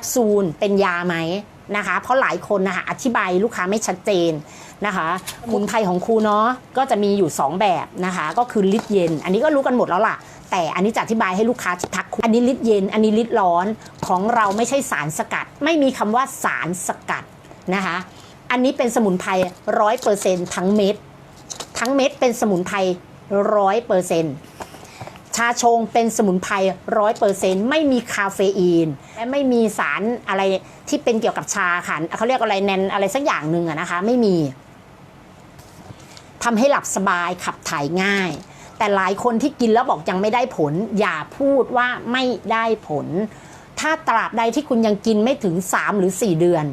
ปซูลเป็นยาไหมนะคะ เพราะหลายคนนะคะอธิบายลูกค้าไม่ชัดเจนนะคะสมุนไพรของครูเนาะก็จะมีอยู่ 2 แบบนะคะ ก็คือลิตรเย็น อันนี้ก็รู้กันหมดแล้วล่ะ แต่อันนี้จะอธิบายให้ลูกค้าทักอันนี้ลิตรเย็น อันนี้ลิตรร้อนของเราไม่ใช่สารสกัด ไม่มีคำว่าสารสกัดนะคะ อันนี้เป็นสมุนไพรร้อยเปอร์เซ็นต์ทั้งเม็ดทั้งเม็ดเป็นสมุนไพรร้อยเปอร์เซ็นต์ ชาชงเป็นสมุนไพรร้อยเปอร์เซ็นต์ไม่มีคาเฟอีน และไม่มีสารอะไรที่เป็นเกี่ยวกับชาค่ะเขาเรียกอะไรแนนอะไรสักอย่างหนึ่งอะนะคะ ไม่มีทำให้หลับสบายขับถ่ายง่าย แต่หลายคนที่กินแล้วบอกยังไม่ได้ผล อย่าพูดว่าไม่ได้ผล ถ้าตราบใดที่คุณยังกินไม่ถึง 3 หรือ 4 เดือน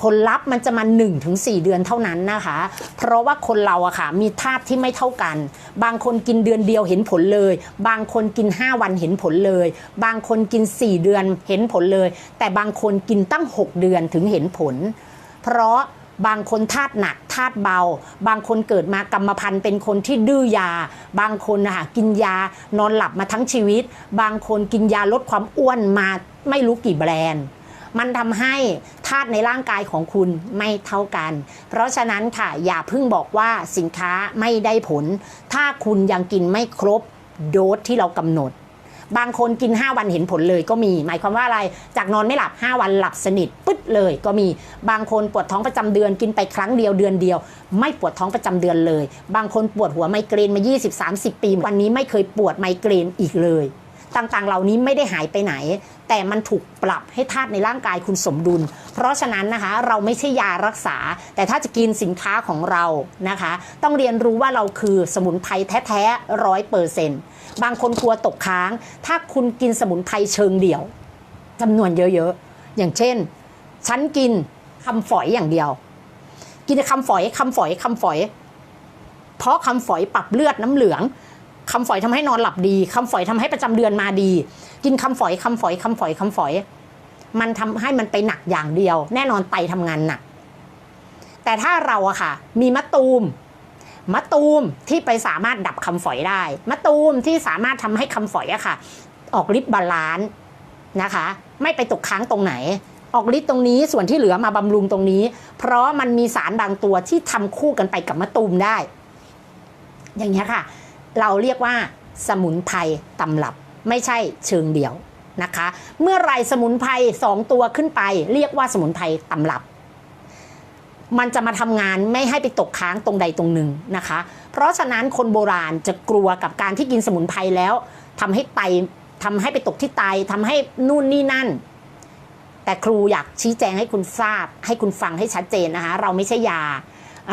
ผลลัพธ์มันจะมา1ถึง4เดือนเท่านั้นนะคะ เพราะว่าคนเราอะค่ะมีธาตุที่ไม่เท่ากัน บางคนกินเดือนเดียวเห็นผลเลย บางคนกิน 5 วันเห็นผลเลย บางคนกิน 4 เดือนเห็นผลเลย แต่บางคนกินตั้ง 6 เดือนถึงเห็นผล เพราะบางคนธาตุหนักธาตุเบา บางคนเกิดมากรรมพันธุ์เป็นคนที่ดื้อยา บางคนนะคะกินยานอนหลับมาทั้งชีวิต บางคนกินยาลดความอ้วนมาไม่รู้กี่แบรนด์ มันทำให้ธาตุในร่างกายของคุณไม่เท่ากัน เพราะฉะนั้นค่ะอย่าเพิ่งบอกว่าสินค้าไม่ได้ผล ถ้าคุณยังกินไม่ครบโดสที่เรากำหนด บางคนกิน 5 วันเห็นผลเลยก็มี หมายความว่าอะไร จากนอนไม่หลับ 5 วันหลับสนิทปึ๊ดเลยก็มี บางคนปวดท้องประจำเดือนกินไปครั้งเดียวเดือนเดียว ไม่ปวดท้องประจำเดือนเลย บางคนปวดหัวไมเกรนมา 20-30 ปี วันนี้ไม่เคยปวดไมเกรนอีกเลย ต่างๆ เหล่านี้ไม่ได้หายไปไหน แต่มันถูกปรับให้ธาตุในร่างกายคุณสมดุล เพราะฉะนั้นนะคะเราไม่ใช่ยารักษา แต่ถ้าจะกินสินค้าของเรานะคะ ต้องเรียนรู้ว่าเราคือสมุนไพรแท้ๆร้อยเปอร์เซ็นต์บางคนกลัวตกค้าง ถ้าคุณกินสมุนไพรเชิงเดี่ยวจำนวนเยอะๆ อย่างเช่น ฉันกินคำฝอยอย่างเดียว กินคำฝอยคำฝอยคำฝอย เพราะคำฝอยปรับเลือดน้ำเหลือง คำฝอยทำให้นอนหลับดีคำฝอยทำให้ประจำเดือนมาดี กินคำฝอยคำฝอยคำฝอยคำฝอย มันทำให้มันไปหนักอย่างเดียว แน่นอนไตทำงานหนัก แต่ถ้าเราอะค่ะ มีมะตูมมะตูมที่ไปสามารถดับคำฝอยได้มะตูมที่สามารถทำให้คำฝอยอะค่ะ ออกฤทธิ์บาลานซ์นะคะ ไม่ไปตกค้างตรงไหน ออกฤทธิ์ตรงนี้ส่วนที่เหลือมาบำรุงตรงนี้ เพราะมันมีสารบางตัวที่ทำคู่กันไปกับมะตูมได้ อย่างนี้ยค่ะ เราเรียกว่าสมุนไพรตำรับ ไม่ใช่เชิงเดี่ยวนะคะ เมื่อไรสมุนไพรสองตัวขึ้นไป เรียกว่าสมุนไพรตำรับ มันจะมาทำงานไม่ให้ไปตกค้างตรงใดตรงหนึ่งนะคะ เพราะฉะนั้นคนโบราณจะกลัวกับการที่กินสมุนไพรแล้วทำให้ไตทำให้ไปตกที่ไตทำให้นู่นนี่นั่น แต่ครูอยากชี้แจงให้คุณทราบ ให้คุณฟังให้ชัดเจนนะคะ เราไม่ใช่ยา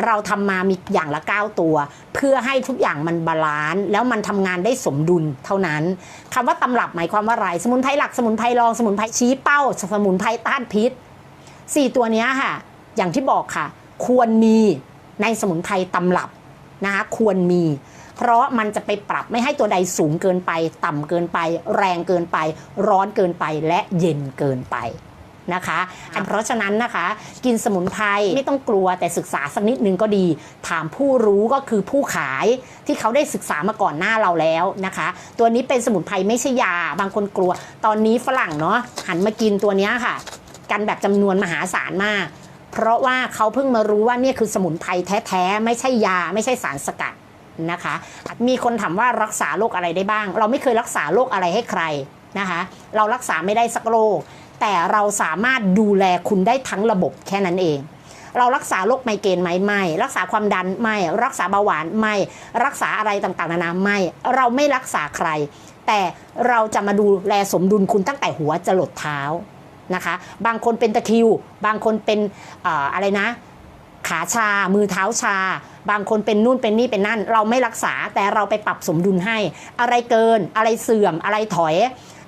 เราทำมามีอย่างละ 9 ตัว เพื่อให้ทุกอย่างมันบาลานซ์แล้วมันทำงานได้สมดุลเท่านั้นคำว่าตำรับหมายความว่าอะไร สมุนไพรหลักสมุนไพรรองสมุนไพรชี้เป้า สมุนไพรต้านพิษสี่ตัวนี้ค่ะ อย่างที่บอกค่ะ ควรมีในสมุนไพรตำรับนะคะควรมี เพราะมันจะไปปรับไม่ให้ตัวใดสูงเกินไป ต่ำเกินไป แรงเกินไป ร้อนเกินไปและเย็นเกินไป นะคะ อันเพราะฉะนั้นนะคะ กินสมุนไพรไม่ต้องกลัวแต่ศึกษาสักนิดนึงก็ดี ถามผู้รู้ก็คือผู้ขายที่เขาได้ศึกษามาก่อนหน้าเราแล้วนะคะ ตัวนี้เป็นสมุนไพรไม่ใช่ยา บางคนกลัว ตอนนี้ฝรั่งเนาะหันมากินตัวเนี้ยค่ะ กันแบบจำนวนมหาศาลมาก เพราะว่าเขาเพิ่งมารู้ว่าเนี่ยคือสมุนไพรแท้ๆไม่ใช่ยา ไม่ใช่สารสกัดนะคะ มีคนถามว่ารักษาโรคอะไรได้บ้าง เราไม่เคยรักษาโรคอะไรให้ใครนะคะ เรารักษาไม่ได้สักโรค แต่เราสามารถดูแลคุณได้ทั้งระบบแค่นั้นเอง เรารักษาโรคไมเกรนไหมไม่ รักษาความดันไม่ รักษาเบาหวานไม่ รักษาอะไรต่างๆ นานาไม่ เราไม่รักษาใคร แต่เราจะมาดูแลสมดุลคุณตั้งแต่หัวจรดเท้านะคะ บางคนเป็นตะคิว บางคนเป็นออะไรนะขาชา มือเท้าชา บางคนเป็นนู่นเป็นนี่เป็นนั่น เราไม่รักษาแต่เราไปปรับสมดุลให้ อะไรเกิน อะไรเสื่อม อะไรถอย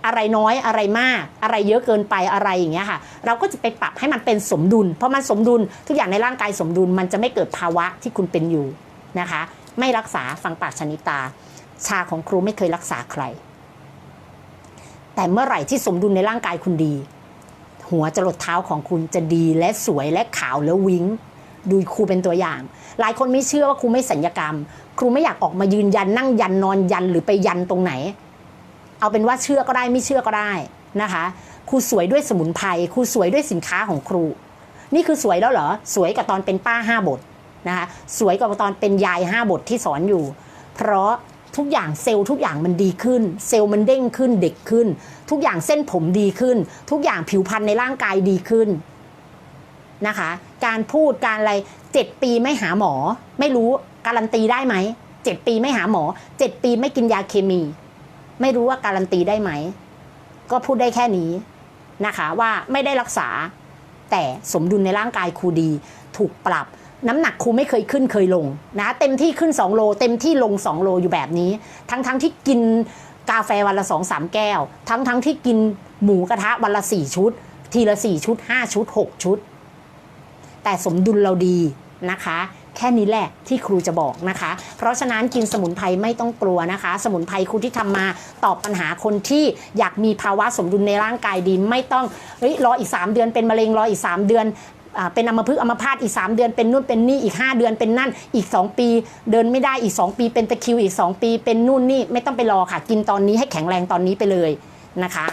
อะไรน้อยอะไรมาก อะไรเยอะเกินไปอะไรอย่างเงี้ยค่ะ เราก็จะไปปรับให้มันเป็นสมดุล เพราะมันสมดุลทุกอย่างในร่างกายสมดุลมันจะไม่เกิดภาวะที่คุณเป็นอยู่นะคะ ไม่รักษาฟังปากชนิตา ชาของครูไม่เคยรักษาใคร แต่เมื่อไหร่ที่สมดุลในร่างกายคุณดี หัวจรดเท้าของคุณจะดีและสวยและขาวและวิ้งดูครูเป็นตัวอย่าง หลายคนไม่เชื่อว่าครูไม่สัญญกรรม ครูไม่อยากออกมายืนยันนั่งยันนอนยันหรือไปยันตรงไหน เอาเป็นว่าเชื่อก็ได้ไม่เชื่อก็ได้นะคะครูสวยด้วยสมุนไพรครูสวยด้วยสินค้าของครู นี่คือสวยแล้วเหรอสวยกับตอนเป็นป้าห้าบทนะคะสวยกว่าตอนเป็นยายห้าบทที่สอนอยู่ เพราะทุกอย่างเซลล์ทุกอย่างมันดีขึ้น เซลล์มันเด้งขึ้นเด็กขึ้น ทุกอย่างเส้นผมดีขึ้น ทุกอย่างผิวพรรณในร่างกายดีขึ้นนะคะ การพูดการอะไรเจ็ดปีไม่หาหมอ ไม่รู้การันตีได้ไหมเจ็ดปีไม่หาหมอเจ็ดปีไม่กินยาเคมี ไม่รู้ว่าการันตีได้ไหม ก็พูดได้แค่นี้นะคะว่าไม่ได้รักษา แต่สมดุลในร่างกายครูดี ถูกปรับน้ำหนักครูไม่เคยขึ้นเคยลงนะเต็มที่ขึ้น 2 โล เต็มที่ลง 2 โลอยู่แบบนี้ ทั้งๆทที่กินกาแฟวันละ2อสามแก้ว ทั้งๆทที่กินหมูกระทะวันละ 4 ชุด ทีละ 4 ชุด 5 ชุด 6 ชุด แต่สมดุลเราดีนะคะ แค่นี้แหละที่ครูจะบอกนะคะ เพราะฉะนั้นกินสมุนไพรไม่ต้องกลัวนะคะ สมุนไพรครูที่ทำมาตอบปัญหาคนที่อยากมีภาวะสมดุลในร่างกายดีไม่ต้องเฮ้ยรออีก 3 เดือนเป็นมะเร็งรออีก 3 เดือนเป็นอมพฤกอมพาตอีก 3 เดือนเป็นนู่นเป็นนี่อีก 5 เดือนเป็นนั่นอีก 2 ปี เดินไม่ได้อีก 2 ปีเป็นตะคิวอีก 2 ปีเป็นนู่นนี่ไม่ต้องไปรอค่ะ กินตอนนี้ให้แข็งแรงตอนนี้ไปเลยนะคะ